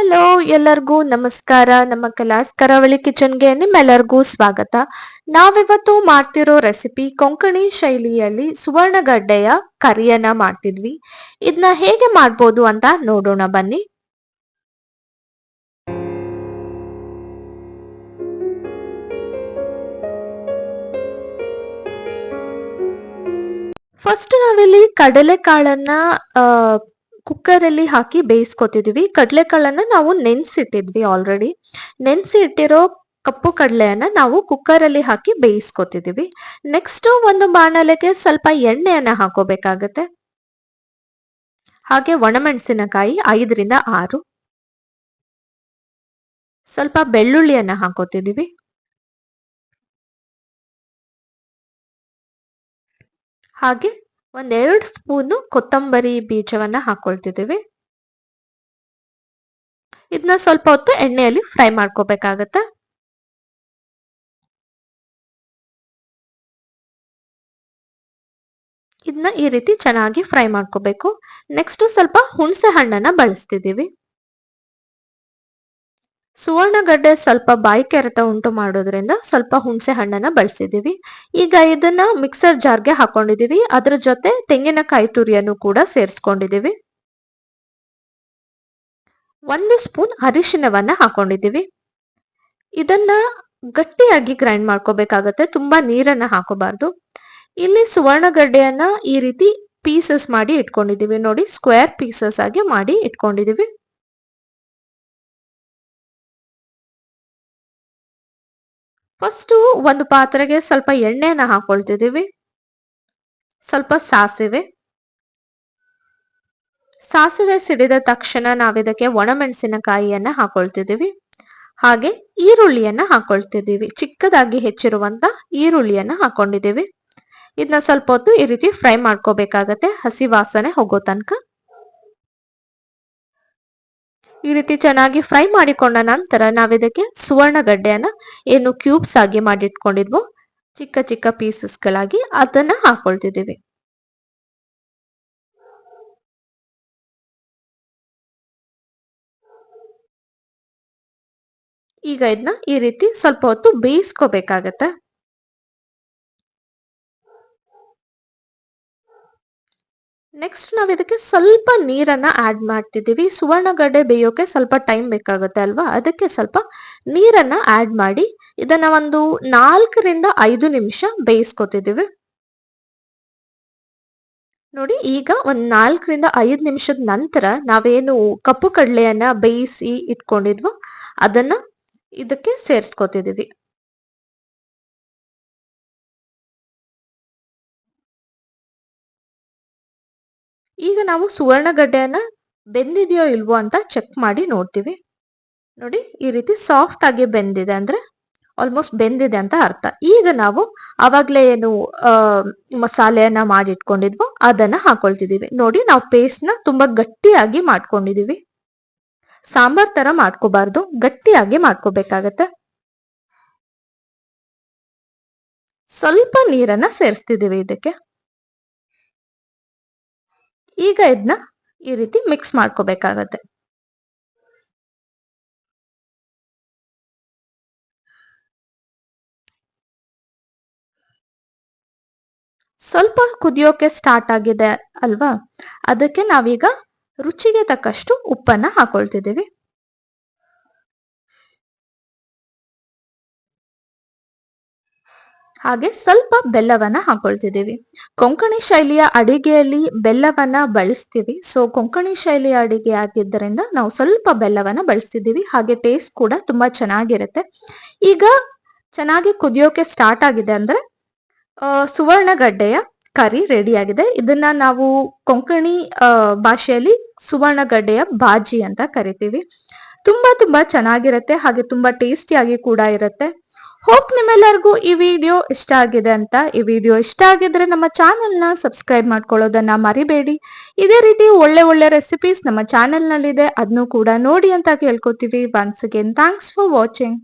Hello ಎಲ್ಲರಿಗೂ ನಮಸ್ಕಾರ. ನಮ್ಮ ಕಲಾಸ್ ಕರಾವಳಿ ಕಿಚನ್ಗೆ ನಿಮ್ಮೆಲ್ಲರಿಗೂ ಸ್ವಾಗತ. ನಾವಿವತ್ತು ಮಾಡ್ತಿರೋ ರೆಸಿಪಿ ಕೊಂಕಣಿ ಶೈಲಿಯಲ್ಲಿ ಸುವರ್ಣಗಡ್ಡೆಯ ಕರಿಯನ್ನ ಮಾಡ್ತಿದ್ವಿ. ಇದನ್ನ ಹೇಗೆ ಮಾಡ್ಬೋದು ಅಂತ ನೋಡೋಣ ಬನ್ನಿ. ಫಸ್ಟ್ ನಾವಿಲ್ಲಿ ಕಡಲೆಕಾಳನ್ನ ಆ ಕುಕ್ಕರ್ ಅಲ್ಲಿ ಹಾಕಿ ಬೇಯಿಸ್ಕೊತಿದೀವಿ. ಕಡಲೆಕಾಳನ್ನ ನಾವು ನೆನ್ಸಿಟ್ಟಿದ್ವಿ ಆಲ್ರೆಡಿ ನೆನ್ಸಿ ಇಟ್ಟಿರೋ ಕಪ್ಪು ಕಡಲೆಯನ್ನ ನಾವು ಕುಕ್ಕರ್ ಅಲ್ಲಿ ಹಾಕಿ ಬೇಯಿಸ್ಕೊತಿದೀವಿ. ನೆಕ್ಸ್ಟ್ ಒಂದು ಬಾಣಲೆಗೆ ಸ್ವಲ್ಪ ಎಣ್ಣೆಯನ್ನ ಹಾಕೋಬೇಕಾಗತ್ತೆ. ಹಾಗೆ ಒಣಮೆಣಸಿನಕಾಯಿ ಐದರಿಂದ ಆರು. ಸ್ವಲ್ಪ ಬೆಳ್ಳುಳ್ಳಿಯನ್ನ ಹಾಕೋತಿದೀವಿ. ಹಾಗೆ ಒಂದೆರಡು ಸ್ಪೂನು ಕೊತ್ತಂಬರಿ ಬೀಜವನ್ನ ಹಾಕೊಳ್ತಿದ್ದೀವಿ. ಇದನ್ನ ಸ್ವಲ್ಪ ಹೊತ್ತು ಎಣ್ಣೆಯಲ್ಲಿ ಫ್ರೈ ಮಾಡ್ಕೋಬೇಕಾಗತ್ತೆ? ಇದನ್ನ ಈ ರೀತಿ ಚೆನ್ನಾಗಿ ಫ್ರೈ ಮಾಡ್ಕೋಬೇಕು. ನೆಕ್ಸ್ಟ್ ಸ್ವಲ್ಪ ಹುಣಸೆ ಹಣ್ಣನ್ನ ಬಳಸ್ತಿದ್ದೀವಿ. ಸುವರ್ಣಗಡ್ಡೆ ಸ್ವಲ್ಪ ಬಾಯಿ ಕೆರೆತ ಉಂಟು ಮಾಡೋದ್ರಿಂದ ಸ್ವಲ್ಪ ಹುಣಸೆ ಹಣ್ಣನ್ನ ಬಳಸಿದೀವಿ ಈಗ ಇದನ್ನ ಮಿಕ್ಸರ್ ಜಾರ್ಗೆ ಹಾಕೊಂಡಿದೀವಿ ಅದ್ರ ಜೊತೆ ತೆಂಗಿನಕಾಯಿ ತುರಿಯನ್ನು ಕೂಡ ಸೇರಿಸ್ಕೊಂಡಿದೀವಿ ಒಂದು ಸ್ಪೂನ್ ಅರಿಶಿನವನ್ನ ಹಾಕೊಂಡಿದೀವಿ ಇದನ್ನ ಗಟ್ಟಿಯಾಗಿ ಗ್ರೈಂಡ್ ಮಾಡ್ಕೋಬೇಕಾಗತ್ತೆ. ತುಂಬಾ ನೀರನ್ನ ಹಾಕೋಬಾರ್ದು. ಇಲ್ಲಿ ಸುವರ್ಣಗಡ್ಡೆಯನ್ನ ಈ ರೀತಿ ಪೀಸಸ್ ಮಾಡಿ ಇಟ್ಕೊಂಡಿದೀವಿ ನೋಡಿ ಸ್ಕ್ವೇರ್ ಪೀಸಸ್ ಆಗಿ ಮಾಡಿ ಇಟ್ಕೊಂಡಿದೀವಿ ಫಸ್ಟು ಒಂದು ಪಾತ್ರೆಗೆ ಸ್ವಲ್ಪ ಎಣ್ಣೆನ ಹಾಕೊಳ್ತಿದ್ದೀವಿ. ಸ್ವಲ್ಪ ಸಾಸಿವೆ. ಸಾಸಿವೆ ಸಿಡಿದ ತಕ್ಷಣ ನಾವಿದಕ್ಕೆ ಒಣಮೆಣಸಿನಕಾಯಿಯನ್ನ ಹಾಕೊಳ್ತಿದ್ದೀವಿ. ಹಾಗೆ ಈರುಳ್ಳಿಯನ್ನ ಹಾಕೊಳ್ತಿದ್ದೀವಿ. ಚಿಕ್ಕದಾಗಿ ಹೆಚ್ಚಿರುವಂತ ಈರುಳ್ಳಿಯನ್ನ ಹಾಕೊಂಡಿದ್ದೀವಿ. ಇದನ್ನ ಸ್ವಲ್ಪ ಹೊತ್ತು ಈ ರೀತಿ ಫ್ರೈ ಮಾಡ್ಕೋಬೇಕಾಗತ್ತೆ. ಹಸಿ ವಾಸನೆ ಹೋಗೋ ತನಕ. ಈ ರೀತಿ ಚೆನ್ನಾಗಿ ಫ್ರೈ ಮಾಡಿಕೊಂಡ ನಂತರ ನಾವಿದಕ್ಕೆ ಸುವರ್ಣಗಡ್ಡೆಯನ್ನ ಏನು ಕ್ಯೂಬ್ಸ್ ಆಗಿ ಮಾಡಿಟ್ಕೊಂಡಿದ್ವು ಚಿಕ್ಕ ಚಿಕ್ಕ ಪೀಸಸ್ ಗಳಾಗಿ ಅದನ್ನ ಹಾಕೊಳ್ತಿದ್ದೀವಿ. ಈಗ ಇದನ್ನ ಈ ರೀತಿ ಸ್ವಲ್ಪ ಹೊತ್ತು ಬೇಯಿಸ್ಕೋಬೇಕಾಗತ್ತೆ. ನೆಕ್ಸ್ಟ್ ನಾವು ಇದಕ್ಕೆ ಸ್ವಲ್ಪ ನೀರನ್ನ ಆಡ್ ಮಾಡ್ತಿದ್ದೀವಿ. ಸುವರ್ಣಗಡ್ಡೆ ಬೇಯೋಕೆ ಸ್ವಲ್ಪ ಟೈಮ್ ಬೇಕಾಗುತ್ತೆ ಅಲ್ವಾ? ಅದಕ್ಕೆ ಸ್ವಲ್ಪ ನೀರನ್ನ ಆಡ್ ಮಾಡಿ ಇದನ್ನ ಒಂದು ನಾಲ್ಕರಿಂದ ಐದು ನಿಮಿಷ ಬೇಯಿಸ್ಕೊತಿದ್ದೀವಿ. ನೋಡಿ, ಈಗ ಒಂದ್ ನಾಲ್ಕರಿಂದ ಐದು ನಿಮಿಷದ ನಂತರ ನಾವೇನು ಕಪ್ಪು ಕಡಲೆಯನ್ನ ಬೇಯಿಸಿ ಇಟ್ಕೊಂಡಿದ್ವೋ ಅದನ್ನ ಇದಕ್ಕೆ ಸೇರ್ಸ್ಕೊತಿದೀವಿ ಈಗ ನಾವು ಸುವರ್ಣಗಡ್ಡೆಯನ್ನ ಬೆಂದಿದೆಯೋ ಇಲ್ವೋ ಅಂತ ಚೆಕ್ ಮಾಡಿ ನೋಡ್ತೀವಿ. ನೋಡಿ, ಈ ರೀತಿ ಸಾಫ್ಟ್ ಆಗಿ ಬೆಂದಿದೆ ಅಂದ್ರೆ ಆಲ್ಮೋಸ್ಟ್ ಬೆಂದಿದೆ ಅಂತ ಅರ್ಥ. ಈಗ ನಾವು ಅವಾಗ್ಲೇ ಏನು ಮಸಾಲೆಯನ್ನ ಮಾಡಿಟ್ಕೊಂಡಿದ್ವೋ ಅದನ್ನು ಹಾಕೊಳ್ತಿದೀವಿ. ನೋಡಿ, ನಾವು ಪೇಸ್ಟ್ನ ತುಂಬಾ ಗಟ್ಟಿಯಾಗಿ ಮಾಡ್ಕೊಂಡಿದೀವಿ. ಸಾಂಬಾರ್ ತರ ಮಾಡ್ಕೋಬಾರ್ದು, ಗಟ್ಟಿಯಾಗಿ ಮಾಡ್ಕೋಬೇಕಾಗತ್ತೆ. ಸ್ವಲ್ಪ ನೀರನ್ನ ಸೇರಿಸ್ತಿದೀವಿ ಇದಕ್ಕೆ. ಈಗ ಇದನ್ನ ಈ ರೀತಿ ಮಿಕ್ಸ್ ಮಾಡ್ಕೋಬೇಕಾಗತ್ತೆ. ಸ್ವಲ್ಪ ಕುದಿಯೋಕೆ ಸ್ಟಾರ್ಟ್ ಆಗಿದೆ ಅಲ್ವಾ? ಅದಕ್ಕೆ ನಾವೀಗ ರುಚಿಗೆ ತಕ್ಕಷ್ಟು ಉಪ್ಪನ್ನ ಹಾಕೊಳ್ತಿದ್ದೀವಿ. ಹಾಗೆ ಸ್ವಲ್ಪ ಬೆಲ್ಲವನ್ನ ಹಾಕೊಳ್ತಿದ್ದೀವಿ. ಕೊಂಕಣಿ ಶೈಲಿಯ ಅಡಿಗೆಯಲ್ಲಿ ಬೆಲ್ಲವನ್ನ ಬಳಸ್ತೀವಿ. ಸೊ ಕೊಂಕಣಿ ಶೈಲಿಯ ಅಡಿಗೆ ಆಗಿದ್ದರಿಂದ ನಾವು ಸ್ವಲ್ಪ ಬೆಲ್ಲವನ್ನ ಬಳಸ್ತಿದ್ದೀವಿ. ಹಾಗೆ ಟೇಸ್ಟ್ ಕೂಡ ತುಂಬಾ ಚೆನ್ನಾಗಿರುತ್ತೆ. ಈಗ ಚೆನ್ನಾಗಿ ಕುದಿಯೋಕೆ ಸ್ಟಾರ್ಟ್ ಆಗಿದೆ ಅಂದ್ರೆ ಸುವರ್ಣಗಡ್ಡೆಯ ಕರಿ ರೆಡಿ ಆಗಿದೆ ಇದನ್ನ ನಾವು ಕೊಂಕಣಿ ಭಾಷೆಯಲ್ಲಿ ಸುವರ್ಣಗಡ್ಡೆಯ ಬಾಜಿ ಅಂತ ಕರಿತೀವಿ. ತುಂಬಾ ತುಂಬಾ ಚೆನ್ನಾಗಿರುತ್ತೆ. ಹಾಗೆ ತುಂಬಾ ಟೇಸ್ಟಿಯಾಗಿ ಕೂಡ ಇರುತ್ತೆ. ಹೋಪ್ ನಿಮ್ಮೆಲ್ಲರಿಗೂ ಈ ವಿಡಿಯೋ ಇಷ್ಟ ಆಗಿದೆ ಅಂತ. ಈ ವಿಡಿಯೋ ಇಷ್ಟ ಆಗಿದ್ರೆ ನಮ್ಮ ಚಾನೆಲ್ನ ಸಬ್ಸ್ಕ್ರೈಬ್ ಮಾಡ್ಕೊಳ್ಳೋದನ್ನ ಮರಿಬೇಡಿ. ಇದೇ ರೀತಿ ಒಳ್ಳೆ ಒಳ್ಳೆ ರೆಸಿಪೀಸ್ ನಮ್ಮ ಚಾನೆಲ್ ನಲ್ಲಿದೆ. ಅದನ್ನು ಕೂಡ ನೋಡಿ ಅಂತ ಕೇಳ್ಕೊತೀವಿ. Once again thanks for watching